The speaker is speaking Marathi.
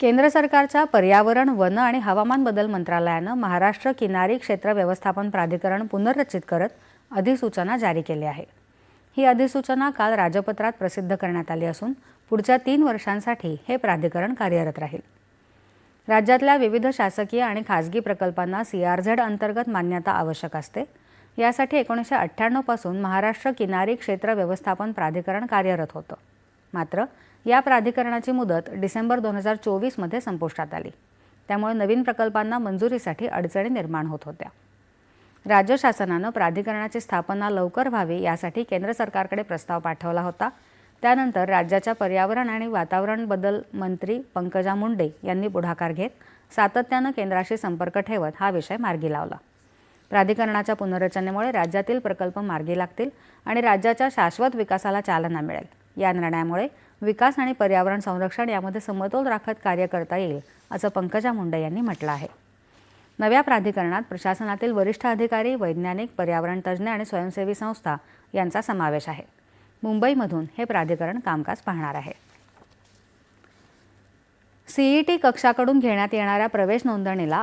केंद्र सरकारच्या पर्यावरण वन आणि हवामान बदल मंत्रालयानं महाराष्ट्र किनारी क्षेत्र व्यवस्थापन प्राधिकरण पुनर्रचित करत अधिसूचना जारी केली आहे. ही अधिसूचना काल राजपत्रात प्रसिद्ध करण्यात आली असून पुढच्या तीन वर्षांसाठी हे प्राधिकरण कार्यरत राहील. राज्यातल्या विविध शासकीय आणि खाजगी प्रकल्पांना सी आर झेड अंतर्गत मान्यता आवश्यक असते. यासाठी एकोणीसशे अठ्ठ्याण्णवपासून महाराष्ट्र किनारी क्षेत्र व्यवस्थापन प्राधिकरण कार्यरत होतं. मात्र या प्राधिकरणाची मुदत डिसेंबर दोन हजार चोवीसमध्ये संपुष्टात आली. त्यामुळे नवीन प्रकल्पांना मंजुरीसाठी अडचणी निर्माण होत होत्या. राज्य शासनानं प्राधिकरणाची स्थापना लवकर व्हावी यासाठी केंद्र सरकारकडे प्रस्ताव पाठवला होता. त्यानंतर राज्याच्या पर्यावरण आणि वातावरण बदल मंत्री पंकजा मुंडे यांनी पुढाकार घेत सातत्यानं केंद्राशी संपर्क ठेवत हा विषय मार्गी लावला. प्राधिकरणाच्या पुनर्रचनेमुळे राज्यातील प्रकल्प मार्गी लागतील आणि राज्याच्या शाश्वत विकासाला चालना मिळेल. या निर्णयामुळे विकास आणि पर्यावरण संरक्षण यामध्ये समतोल राखत कार्य करता येईल असं पंकजा मुंडे यांनी म्हटलं आहे. नव्या प्राधिकरणात प्रशासनातील वरिष्ठ अधिकारी वैज्ञानिक पर्यावरण तज्ज्ञ आणि स्वयंसेवी संस्था यांचा समावेश आहे. मुंबईमधून हे प्राधिकरण कामकाज पाहणार आहे. सीईटी कक्षाकडून घेण्यात येणाऱ्या प्रवेश नोंदणीला